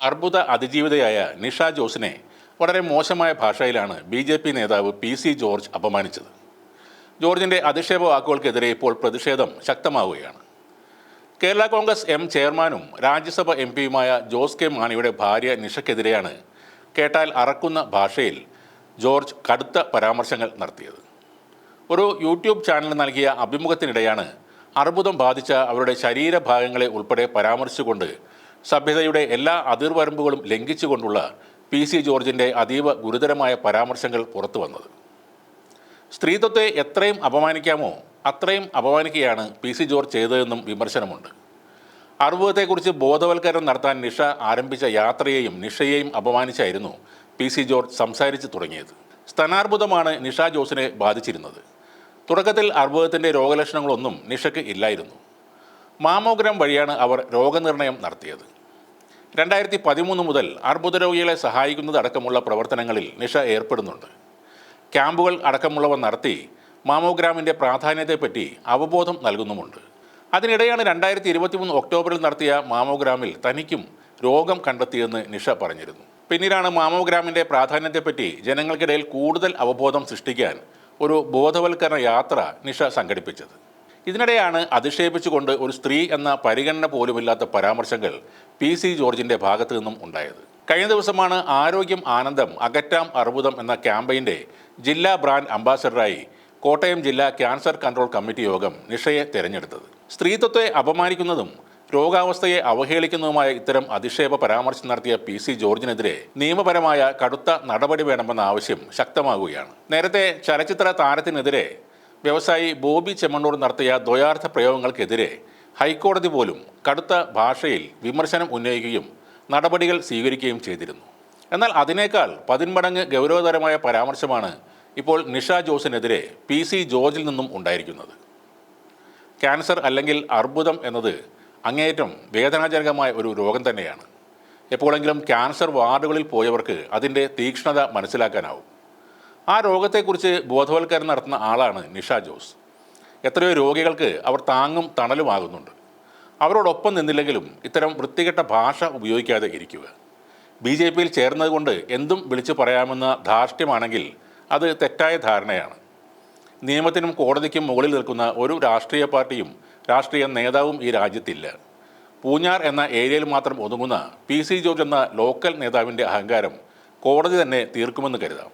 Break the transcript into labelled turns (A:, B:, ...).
A: അർബുദ അതിജീവിതയായ നിഷ ജോസിനെ വളരെ മോശമായ ഭാഷയിലാണ് ബി ജെ പി നേതാവ് പി സി ജോർജ് അപമാനിച്ചത്. ജോർജിന്റെ അധിക്ഷേപ വാക്കുകൾക്കെതിരെ ഇപ്പോൾ പ്രതിഷേധം ശക്തമാവുകയാണ്. കേരള കോൺഗ്രസ് എം ചെയർമാനും രാജ്യസഭ എം പിയുമായ ജോസ് കെ മാണിയുടെ ഭാര്യ നിഷയ്ക്കെതിരെയാണ് കേട്ടാൽ അറക്കുന്ന ഭാഷയിൽ ജോർജ് കടുത്ത പരാമർശങ്ങൾ നടത്തിയത്. ഒരു യൂട്യൂബ് ചാനൽ നൽകിയ അഭിമുഖത്തിനിടെയാണ് അർബുദം ബാധിച്ച അവരുടെ ശരീരഭാഗങ്ങളെ ഉൾപ്പെടെ പരാമർശിച്ചുകൊണ്ട് സഭ്യതയുടെ എല്ലാ അതിർവരമ്പുകളും ലംഘിച്ചുകൊണ്ടുള്ള പി സി ജോർജിന്റെ അതീവ ഗുരുതരമായ പരാമർശങ്ങൾ പുറത്തു വന്നത്. സ്ത്രീത്വത്തെ എത്രയും അപമാനിക്കാമോ അത്രയും അപമാനിക്കുകയാണ് പി സി ജോർജ് ചെയ്തതെന്നും വിമർശനമുണ്ട്. അർബുദത്തെക്കുറിച്ച് ബോധവൽക്കരണം നടത്താൻ നിഷ ആരംഭിച്ച യാത്രയെയും നിഷയെയും അപമാനിച്ചായിരുന്നു പി സി ജോർജ് സംസാരിച്ചു തുടങ്ങിയത്. സ്തനാർബുദമാണ് നിഷ ജോസിനെ ബാധിച്ചിരുന്നത്. തുടക്കത്തിൽ അർബുദത്തിന്റെ രോഗലക്ഷണങ്ങളൊന്നും നിഷയ്ക്ക് ഇല്ലായിരുന്നു. മാമോഗ്രാം വഴിയാണ് അവർ രോഗനിർണയം നടത്തിയത്. രണ്ടായിരത്തി പതിമൂന്ന് മുതൽ അർബുദ രോഗികളെ സഹായിക്കുന്നത് അടക്കമുള്ള പ്രവർത്തനങ്ങളിൽ നിഷ ഏർപ്പെടുന്നുണ്ട്. ക്യാമ്പുകൾ അടക്കമുള്ളവ നടത്തി മാമോഗ്രാമിന്റെ പ്രാധാന്യത്തെപ്പറ്റി അവബോധം നൽകുന്നുമുണ്ട്. അതിനിടെയാണ് രണ്ടായിരത്തി ഇരുപത്തിമൂന്ന് ഒക്ടോബറിൽ നടത്തിയ മാമോഗ്രാമിൽ തനിക്കും രോഗം കണ്ടെത്തിയെന്ന് നിഷ പറഞ്ഞിരുന്നു. പിന്നീടാണ് മാമോഗ്രാമിന്റെ പ്രാധാന്യത്തെപ്പറ്റി ജനങ്ങൾക്കിടയിൽ കൂടുതൽ അവബോധം സൃഷ്ടിക്കാൻ ഒരു ബോധവൽക്കരണ യാത്ര നിഷ സംഘടിപ്പിച്ചത്. ഇതിനിടെയാണ് അധിക്ഷേപിച്ചുകൊണ്ട് ഒരു സ്ത്രീ എന്ന പരിഗണന പോലുമില്ലാത്ത പരാമർശങ്ങൾ പി സി ജോർജിന്റെ ഭാഗത്തു നിന്നും ഉണ്ടായത്. കഴിഞ്ഞ ദിവസമാണ് ആരോഗ്യം ആനന്ദം അകറ്റാം അർബുദം എന്ന ക്യാമ്പയിന്റെ ജില്ലാ ബ്രാൻഡ് അംബാസഡറായി കോട്ടയം ജില്ലാ ക്യാൻസർ കൺട്രോൾ കമ്മിറ്റി യോഗം നിഷയെ തിരഞ്ഞെടുത്തത്. സ്ത്രീത്വത്തെ അപമാനിക്കുന്നതും രോഗാവസ്ഥയെ അവഹേളിക്കുന്നതുമായ ഇത്തരം അധിക്ഷേപ പരാമർശം നടത്തിയ പി സി ജോർജിനെതിരെ നിയമപരമായ കടുത്ത നടപടി വേണമെന്ന ആവശ്യം ശക്തമാകുകയാണ്. നേരത്തെ ചലച്ചിത്ര താരത്തിനെതിരെ വ്യവസായി ബോബി ചെമ്മണ്ണൂർ നടത്തിയ ദ്വയാർത്ഥ പ്രയോഗങ്ങൾക്കെതിരെ ഹൈക്കോടതി പോലും കടുത്ത ഭാഷയിൽ വിമർശനം ഉന്നയിക്കുകയും നടപടികൾ സ്വീകരിക്കുകയും ചെയ്തിരുന്നു. എന്നാൽ അതിനേക്കാൾ പതിന്മടങ്ങ് ഗൗരവതരമായ പരാമർശമാണ് ഇപ്പോൾ നിഷ ജോസിനെതിരെ പി സി ജോർജിൽ നിന്നും ഉണ്ടായിരിക്കുന്നത്. ക്യാൻസർ അല്ലെങ്കിൽ അർബുദം എന്നത് അങ്ങേയറ്റം വേദനാജനകമായ ഒരു രോഗം തന്നെയാണ്. എപ്പോഴെങ്കിലും ക്യാൻസർ വാർഡുകളിൽ പോയവർക്ക് അതിന്റെ തീക്ഷ്ണത മനസ്സിലാക്കാനാവും. ആ രോഗത്തെക്കുറിച്ച് ബോധവൽക്കരണം നടത്തുന്ന ആളാണ് നിഷ ജോസ്. എത്രയോ രോഗികൾക്ക് അവർ താങ്ങും തണലുമാകുന്നുണ്ട് അവരോടൊപ്പം നിന്നില്ലെങ്കിലും ഇത്തരം വൃത്തികെട്ട ഭാഷ ഉപയോഗിക്കാതെ ഇരിക്കുക. ബി ജെ പിയിൽ ചേർന്നതുകൊണ്ട് എന്തും വിളിച്ചു പറയാമെന്ന ധാർഷ്ട്യമാണെങ്കിൽ അത് തെറ്റായ ധാരണയാണ്. നിയമത്തിനും കോടതിക്കും മുകളിൽ നിൽക്കുന്ന ഒരു രാഷ്ട്രീയ പാർട്ടിയും രാഷ്ട്രീയ നേതാവും ഈ രാജ്യത്തില്ല. പൂഞ്ഞാർ എന്ന ഏരിയയിൽ മാത്രം ഒതുങ്ങുന്ന പി സി ജോർജ് എന്ന ലോക്കൽ നേതാവിന്റെ അഹങ്കാരം കോടതി തന്നെ തീർക്കുമെന്ന് കരുതാം.